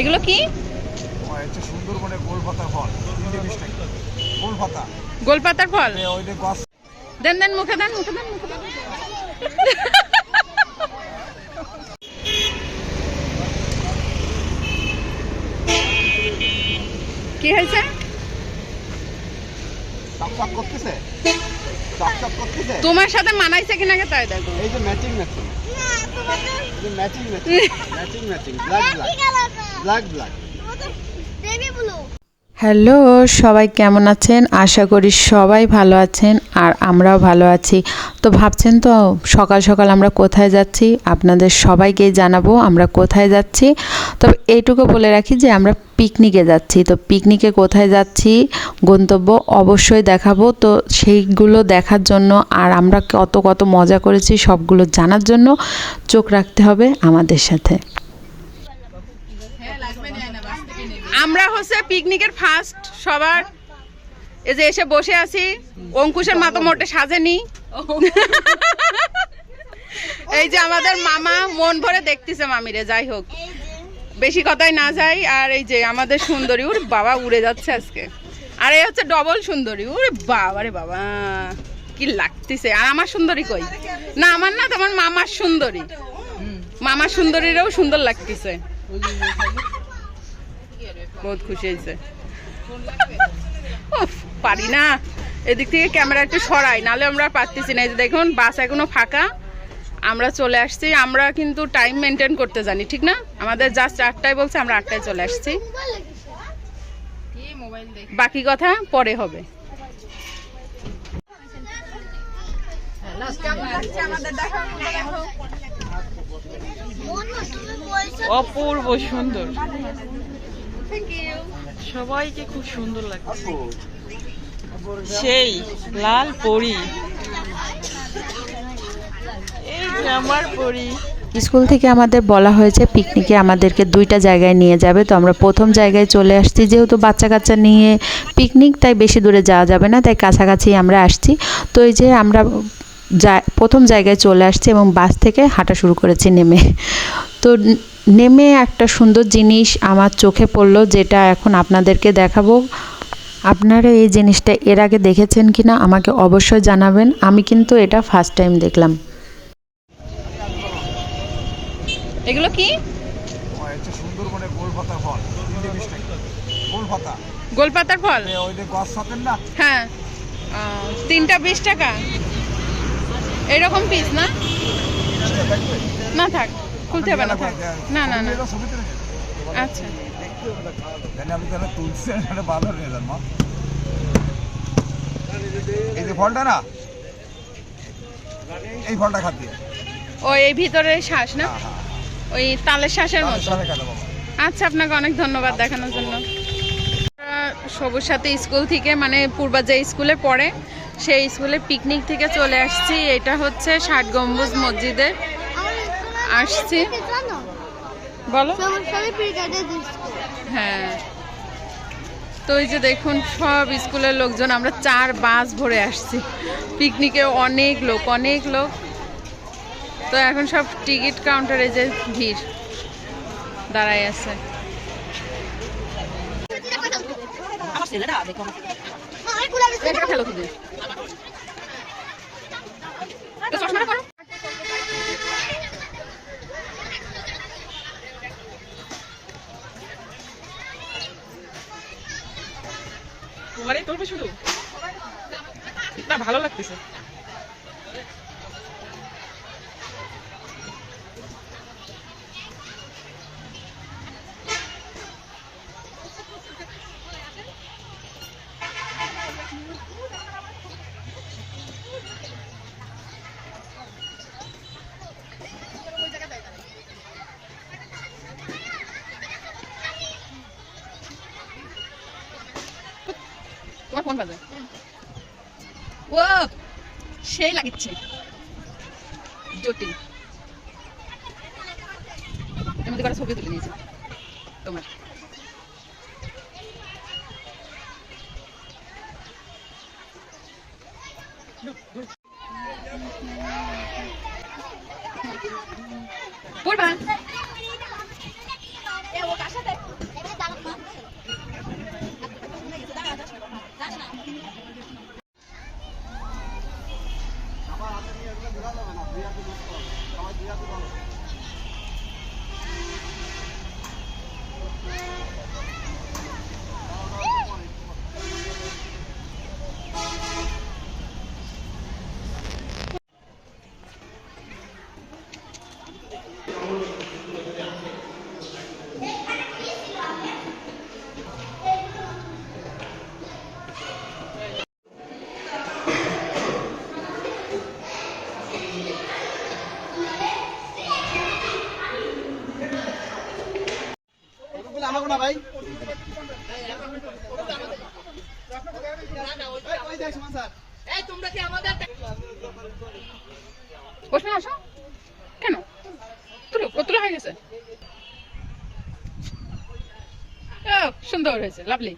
এগুলো কি? হচ্ছে সুন্দরবনের গোল পাতা ফল টাকা। গোলপাতার ফল? ওই যে গাছ। দেন দেন মুখে দেন মুখে দেন মুখে দেন। কি হয়েছে? করতেছে? তোমার সাথে মানাইছে কিনা কে তাই দেখো। এই যে ম্যাচিং ম্যাচিং যে matching matching matching matching black black black black baby blue hello, সবাই কেমন আছেন? আশা করি সবাই ভালো আছেন আর আমরাও ভালো আছি। তো ভাবছেন তো, সকাল সকাল আমরা কোথায় যাচ্ছি? আপনাদের সবাইকেই জানাব আমরা কোথায় যাচ্ছি। তবে এইটুকু বলে রাখি যে আমরা পিকনিকে যাচ্ছি। তো পিকনিকে কোথায় যাচ্ছি? গন্তব্য অবশ্যই দেখাবো। তো সেইগুলো দেখার জন্য আর আমরা কত কত মজা করেছি সবগুলো জানার জন্য চোখ রাখতে হবে আমাদের সাথে। আমরা হচ্ছে পিকনিকের ফার্স্ট সবার। এই যে এসে বসে আছি। অঙ্কুশের মতো মোটে সাজেনি। এই যে আমাদের মামা মন ভরে দেখতেছে মামিরে, যাই হোক। বেশি কথায় না যাই, আর এই যে আমাদের সুন্দরী, ওর বাবা, উড়ে যাচ্ছে আজকে। আর এই হচ্ছে ডবল সুন্দরী, ওরে বাবা রে বাবা, কি লাগতেছে। আর আমার সুন্দরী কই? না, আমার না, তোমার মামার সুন্দরী। মামার সুন্দরীরাও সুন্দর লাগতেছে। বহুত খুশি হয়েছে। পারি না। এদিক থেকে ক্যামেরা একটু সরাই নালে আমরা পারতেছি না। এই যে দেখুন, বাস এখনও ফাঁকা। আমরা চলে আসছি, আমরা কিন্তু টাইম মেনটেন করতে জানি, ঠিক না? আমাদের জাস্ট আটটায় বলছে, আমরা আটটায় চলে আসছি। বাকি কথা পরে হবে। অপূর্ব সুন্দর। সবাইকে খুব সুন্দর লাগছে। সেই লাল পরি। এই আমার পরি। স্কুল থেকে আমাদের বলা হয়েছে পিকনিকে আমাদেরকে দুইটা জায়গায় নিয়ে যাবে। তো আমরা প্রথম জায়গায় চলে আসছি। যেহেতু বাচ্চা কাচ্চা নিয়ে পিকনিক তাই বেশি দূরে যাওয়া যাবে না। তাই কাছাকাছি আমরা আসছি। তো এই যে আমরা যা প্রথম জায়গায় চলে আসছি এবং বাস থেকে হাঁটা শুরু করেছি নেমে। তো নেমে একটা সুন্দর জিনিস আমার চোখে পড়ল যেটা এখন আপনাদেরকে দেখাবো। আপনারা এই জিনিসটা এর আগে দেখেছেন কি না আমাকে অবশ্যই জানাবেন। আমি কিন্তু এটা ফার্স্ট টাইম দেখলাম। এগুলো কি? গোলপাতার ফল হ্যাঁ। তিনটা বিশ টাকা? এরকম পিস না? না থাক। খুলতে হবে না না না। আচ্ছা। তাহলে নিয়ে যান মা। এই যে ফলটা না এই ফলটা খাতি ওই এই ভিতরে শ্বাস না? হ্যাঁ, হ্যাঁ। ওই তালের শ্বাসের মতো? আচ্ছা আপনাকে অনেক ধন্যবাদ দেখানোর জন্য। সবুজ সাথে স্কুল থেকে মানে পূর্বা যে স্কুলে পড়ে সেই স্কুলে পিকনিক থেকে চলে আসছি। এটা হচ্ছে ষাট গম্বুজ মসজিদে আসছি। বলো। হ্যাঁ। তো এই যে দেখুন সব স্কুলের লোকজন আমরা চার বাস ভরে আসছি। পিকনিকে অনেক লোক অনেক লোক। তো এখন সব টিকিট কাউন্টারে যে ভিড় দাঁড়াই আছে। তো চশমাটা করো শুধু না ভালো লাগতেছে। ফোন বাজে ও সেই লাগিচ্ছে। জটিল এর মধ্যে কটা ছবি তুলে নিয়েছি। তোমার। পড়বা? এ আমাকে না ভাই। সুন্দর হয়েছে লাভলি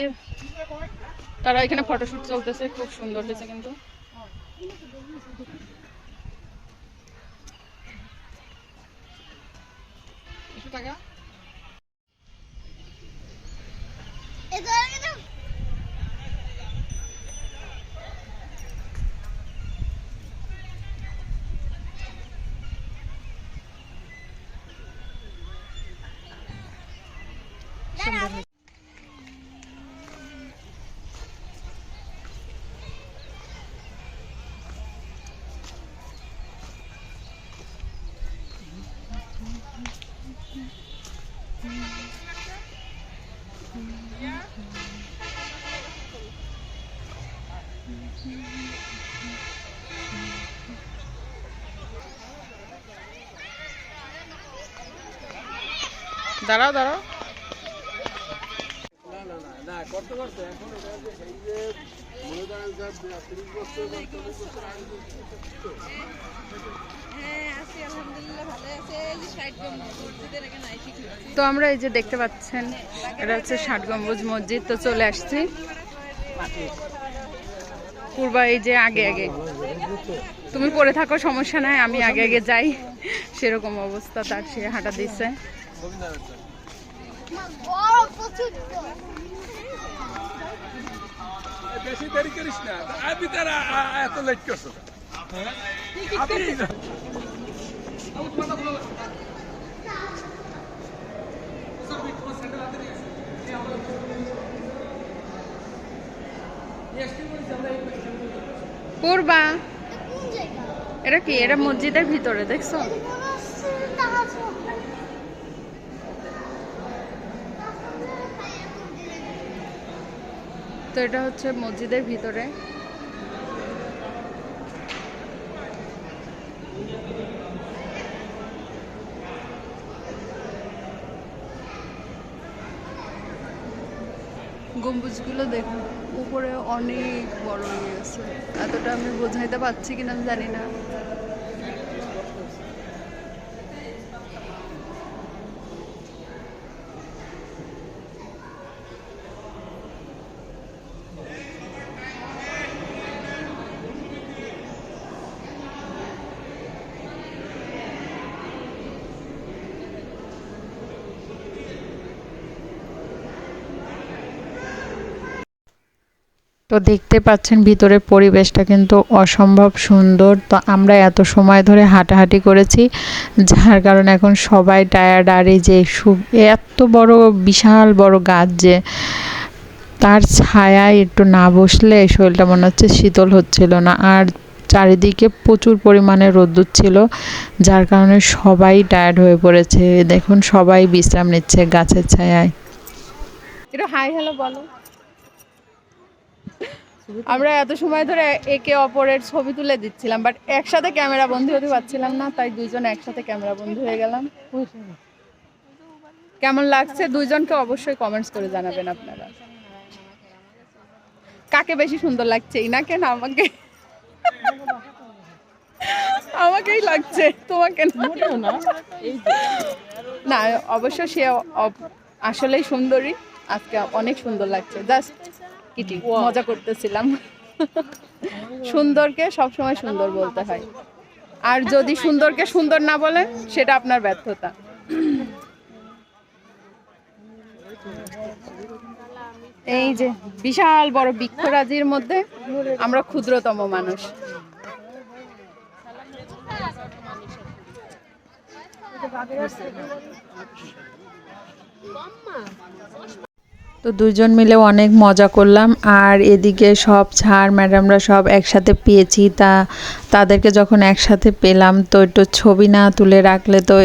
যে, তারা এখানে ফটোশুট চলতেছে, খুব সুন্দর হয়েছে কিন্তু। এটা এটা জিনিসটা দাঁড়াও। তো আমরা এই যে দেখতে পাচ্ছেন, এটা হচ্ছে ষাট গম্বুজ মসজিদ, তো চলে আসছি। পূর্বা, এই যে আগে আগে। তুমি পড়ে থাকো, সমস্যা নাই, আমি আগে আগে যাই। সেরকম অবস্থা, তার সে হাঁটা দিচ্ছে। বেশি দেরি করিস না। আমি এত লেট করছ এটা কি? এটা মসজিদের ভিতরে দেখছ মনে হচ্ছে তাজমহল। তো এটা হচ্ছে মসজিদের ভিতরে। গম্বুজগুলো দেখুন, উপরে অনেক বড় হয়ে গেছে এতটা আমি বোঝাইতে পারছি কিনা আমি জানি না। তো দেখতে পাচ্ছেন ভিতরের পরিবেশটা কিন্তু অসম্ভব সুন্দর। তো আমরা এত সময় ধরে হাঁটাহাঁটি করেছি, যার কারণে এখন সবাই টায়ার্ড আর যে সু- এত বড়, বিশাল বড় গাছ যে, তার ছায়ায় একটু না বসলে শরীরটা মনে হচ্ছে শীতল হচ্ছিল না। আর চারিদিকে প্রচুর পরিমাণে রোদ্দুর ছিল, যার কারণে সবাই টায়ার্ড হয়ে পড়েছে। দেখুন সবাই বিশ্রাম নিচ্ছে গাছের ছায়ায়। এটা হাই হ্যালো বলো। আমরা এত সময় ধরে একে অপরের ছবি তুলে দিচ্ছিলাম বাট একসাথে ক্যামেরা বন্ধু হতে পারছিলাম না তাই দুইজন একসাথে ক্যামেরা বন্ধু হয়ে গেলাম। কেমন লাগছে? দুইজনকে অবশ্যই কমেন্টস করে জানাবেন আপনারা। কাকে বেশি সুন্দর লাগছে ইনাকে না আমাকে? আমাকেই লাগছে তোমাকে না। অবশ্য সে আসলেই সুন্দরী আজকে অনেক সুন্দর লাগছে। জাস্ট কিটি মজা করতেছিলাম। সুন্দরকে সবসময় সুন্দর বলতে হয়। আর যদি সুন্দরকে সুন্দর না বলেন সেটা আপনার ব্যর্থতা। এই যে বিশাল বড় বৃক্ষরাজির মধ্যে আমরা ক্ষুদ্রতম মানুষ। তো দুজন মিলে অনেক মজা করলাম। আর এদিকে সব ছাড় ম্যাডামরা সব একসাথে পেয়েছি। তা, তাদেরকে যখন একসাথে পেলাম, তো একটু ছবি না তুলে রাখলে তো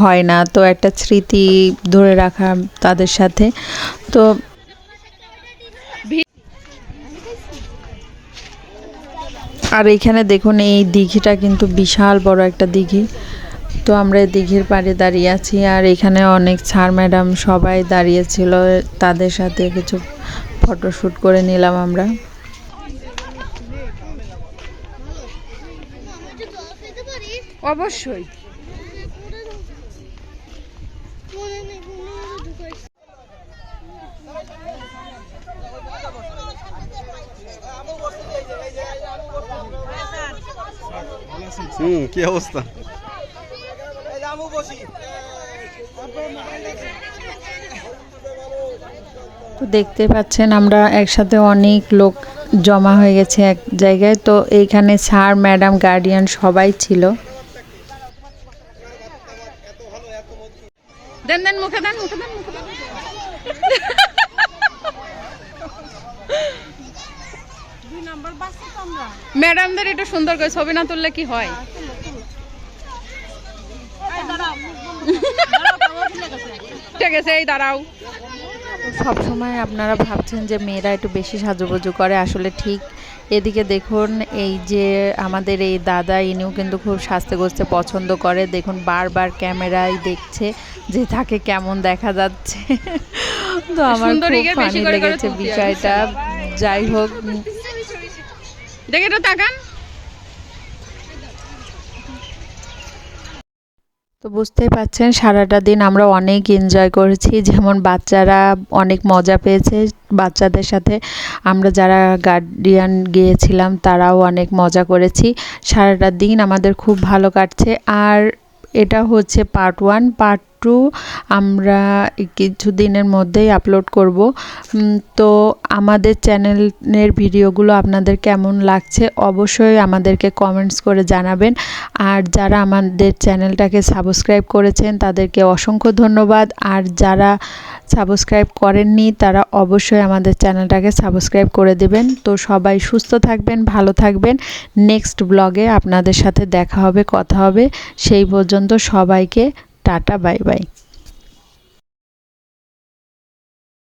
হয় না। তো একটা স্মৃতি ধরে রাখা তাদের সাথে। তো আর এখানে দেখুন, এই দিঘিটা কিন্তু বিশাল বড় একটা দিঘি। তো আমরা দিঘির পাড়ে দাঁড়িয়ে আছি আর এখানে অনেক স্যার ম্যাডাম সবাই দাঁড়িয়েছিল তাদের সাথে কিছু ফটোশ্যুট করে নিলাম আমরা। অবশ্যই। হুম কি অবস্থা? তো দেখতে পাচ্ছেন আমরা একসাথে অনেক লোক জমা হয়ে গেছে এক জায়গায়। তো এইখানে স্যার ম্যাডাম গার্ডিয়ান সবাই ছিল। দেন দেন মুখে দেন মুখে দেন মুখে দেন। ম্যাডামদের একটু সুন্দর করে ছবি না তুললে কি হয়? ঠিক আছে এই দাঁড়াও। সব সময় আপনারা ভাবছেন যে মেয়েরা একটু বেশি সাজুগুজু করে আসলে ঠিক। এদিকে দেখুন এই যে আমাদের এই দাদা ইনিও কিন্তু খুব সাজতে গোজতে পছন্দ করে। দেখুন বারবার ক্যামেরায় দেখছে যে তাকে কেমন দেখা যাচ্ছে। তো আমার খুব ফানি লেগেছে বিষয়টা। যাই হোক দেখে একটু তাকান। তো বুঝতেই পাচ্ছেন, সারাটা দিন আমরা অনেক এনজয় করেছি। যেমন বাচ্চারা অনেক মজা পেয়েছে। বাচ্চাদের সাথে আমরা যারা গার্ডিয়ান গিয়েছিলাম, তারাও অনেক মজা করেছি। সারাটা দিন আমাদের খুব ভালো কাটছে। আর এটা হচ্ছে পার্ট ওয়ান পার্ট টু আমরা কিছু দিনের মধ্যেই আপলোড করব। তো আমাদের চ্যানেলের ভিডিওগুলো আপনাদের কেমন লাগছে অবশ্যই আমাদেরকে কমেন্টস করে জানাবেন। আর যারা আমাদের চ্যানেলটাকে সাবস্ক্রাইব করেছেন, তাদেরকে অসংখ্য ধন্যবাদ। আর যারা সাবস্ক্রাইব করেননি, তারা অবশ্যই আমাদের চ্যানেলটাকে সাবস্ক্রাইব করে দেবেন। তো সবাই সুস্থ থাকবেন, ভালো থাকবেন। নেক্সট ব্লগে আপনাদের সাথে দেখা হবে, কথা হবে। সেই পর্যন্ত সবাইকে টাটা, বাই বাই।